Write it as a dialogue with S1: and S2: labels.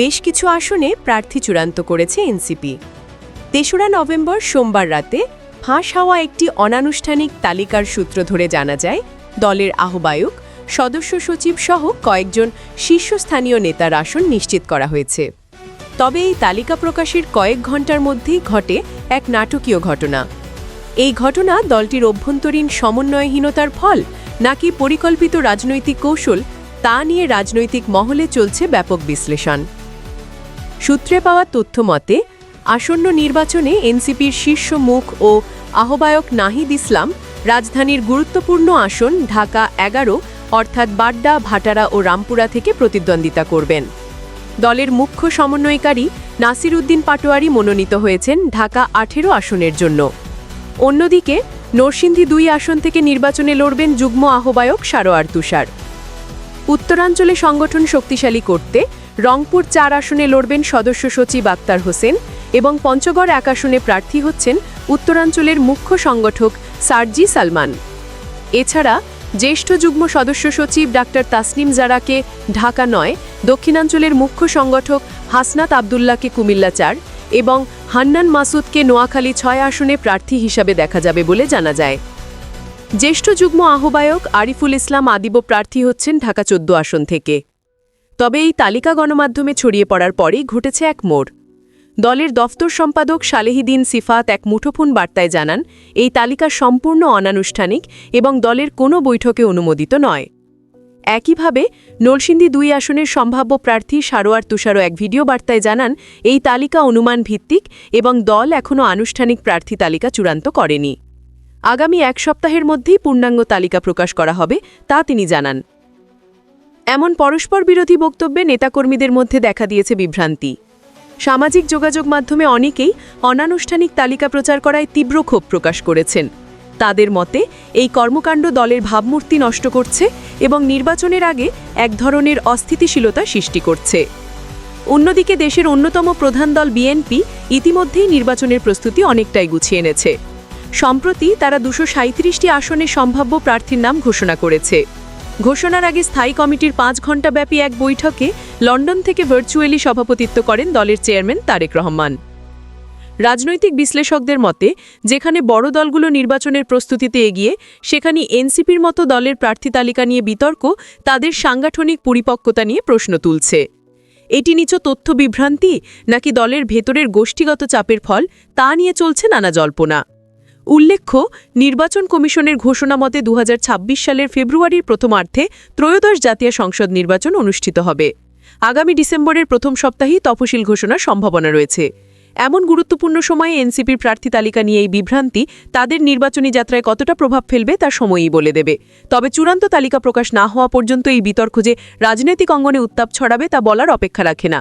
S1: বেশ কিছু আসনে প্রার্থী চূড়ান্ত করেছে এনসিপি। তেসরা নভেম্বর সোমবার রাতে ফাঁস হওয়া একটি অনানুষ্ঠানিক তালিকার সূত্র ধরে জানা যায়, দলের আহ্বায়ক, সদস্য সচিব সহ কয়েকজন শীর্ষস্থানীয় নেতার আসন নিশ্চিত করা হয়েছে। তবে এই তালিকা প্রকাশের কয়েক ঘণ্টার মধ্যেই ঘটে এক নাটকীয় ঘটনা। এই ঘটনা দলটির অভ্যন্তরীণ সমন্বয়হীনতার ফল নাকি পরিকল্পিত রাজনৈতিক কৌশল তা নিয়ে রাজনৈতিক মহলে চলছে ব্যাপক বিশ্লেষণ। সূত্রে পাওয়া তথ্য মতে, আসন্ন নির্বাচনে এনসিপির শীর্ষ মুখ ও আহ্বায়ক নাহিদ ইসলাম রাজধানীর গুরুত্বপূর্ণ আসন ঢাকা এগারো, অর্থাৎ বাড্ডা, ভাটারা ও রামপুরা থেকে প্রতিদ্বন্দ্বিতা করবেন। দলের মুখ্য সমন্বয়কারী নাসির উদ্দিন পাটোয়ারি মনোনীত হয়েছেন ঢাকা আঠেরো আসনের জন্য। অন্যদিকে, নরসিংদী দুই আসন থেকে নির্বাচনে লড়বেন যুগ্ম আহ্বায়ক সারোয়ার তুষার। উত্তরাঞ্চলে সংগঠন শক্তিশালী করতে রংপুর চার আসনে লড়বেন সদস্য সচিব আক্তার হোসেন এবং পঞ্চগড় এক আসনে প্রার্থী হচ্ছেন উত্তরাঞ্চলের মুখ্য সংগঠক সার্জি সালমান। এছাড়া জ্যেষ্ঠ যুগ্ম সদস্য সচিব ডাক্তার তাসনিম জারাকে ঢাকা নয়, দক্ষিণাঞ্চলের মুখ্য সংগঠক হাসনাত আবদুল্লাকে কুমিল্লা চার এবং হান্নান মাসুদকে নোয়াখালী ছয় আসনে প্রার্থী হিসাবে দেখা যাবে বলে জানা যায়। জ্যেষ্ঠ যুগ্ম আহ্বায়ক আরিফুল ইসলাম আদিব প্রার্থী হচ্ছেন ঢাকা চোদ্দ আসন থেকে। তবে এই তালিকা গণমাধ্যমে ছড়িয়ে পড়ার পরেই ঘটেছে এক মোড়। দলের দফতর সম্পাদক সালেহিদিন সিফাত এক মুঠোফোন বার্তায় জানান, এই তালিকা সম্পূর্ণ অনানুষ্ঠানিক এবং দলের কোনো বৈঠকে অনুমোদিত নয়। একইভাবে, নরসিংদী দুই আসনের সম্ভাব্য প্রার্থী সারোয়ার তুষারও এক ভিডিও বার্তায় জানান, এই তালিকা অনুমান ভিত্তিক এবং দল এখনও আনুষ্ঠানিক প্রার্থী তালিকা চূড়ান্ত করেনি। আগামী এক সপ্তাহের মধ্যেই পূর্ণাঙ্গ তালিকা প্রকাশ করা হবে, তা তিনি জানান। এমন পরস্পর বিরোধী বক্তব্যে নেতাকর্মীদের মধ্যে দেখা দিয়েছে বিভ্রান্তি। সামাজিক যোগাযোগ মাধ্যমে অনেকেই অনানুষ্ঠানিক তালিকা প্রচার করায় তীব্র ক্ষোভ প্রকাশ করেছেন। তাদের মতে, এই কর্মকাণ্ড দলের ভাবমূর্তি নষ্ট করছে এবং নির্বাচনের আগে এক ধরনের অস্থিতিশীলতা সৃষ্টি করছে। অন্যদিকে দেশের অন্যতম প্রধান দল বিএনপি ইতিমধ্যেই নির্বাচনের প্রস্তুতি অনেকটাই গুছিয়ে এনেছে। সম্প্রতি তারা দুশো সাঁত্রিশটি আসনে সম্ভাব্য প্রার্থীর নাম ঘোষণা করেছে। ঘোষণার আগে স্থায়ী কমিটির পাঁচ ঘণ্টাব্যাপী এক বৈঠকে লন্ডন থেকে ভার্চুয়ালি সভাপতিত্ব করেন দলের চেয়ারম্যান তারেক রহমান। রাজনৈতিক বিশ্লেষকদের মতে, যেখানে বড় দলগুলো নির্বাচনের প্রস্তুতিতে এগিয়ে, সেখানে এনসিপির মতো দলের প্রার্থী তালিকা নিয়ে বিতর্ক, তাদের সাংগঠনিক পরিপক্কতা নিয়ে প্রশ্ন তুলছে। এটি নিচ তথ্য বিভ্রান্তি, নাকি দলের ভেতরের গোষ্ঠীগত চাপের ফল, তা নিয়ে চলছে নানা জল্পনা। উল্লেখ্য, নির্বাচন কমিশনের ঘোষণা মতে দু হাজার ছাব্বিশ সালের ফেব্রুয়ারির প্রথমার্ধে ত্রয়োদশ জাতীয় সংসদ নির্বাচন অনুষ্ঠিত হবে। আগামী ডিসেম্বরের প্রথম সপ্তাহেই তফসিল ঘোষণার সম্ভাবনা রয়েছে। এমন গুরুত্বপূর্ণ সময়ে এনসিপির প্রার্থী তালিকা নিয়ে এই বিভ্রান্তি তাদের নির্বাচনী যাত্রায় কতটা প্রভাব ফেলবে তা সময়ই বলে দেবে। তবে চূড়ান্ত তালিকা প্রকাশ না হওয়া পর্যন্ত এই বিতর্ক যে রাজনৈতিক অঙ্গনে উত্তাপ ছড়াবে তা বলার অপেক্ষা রাখে না।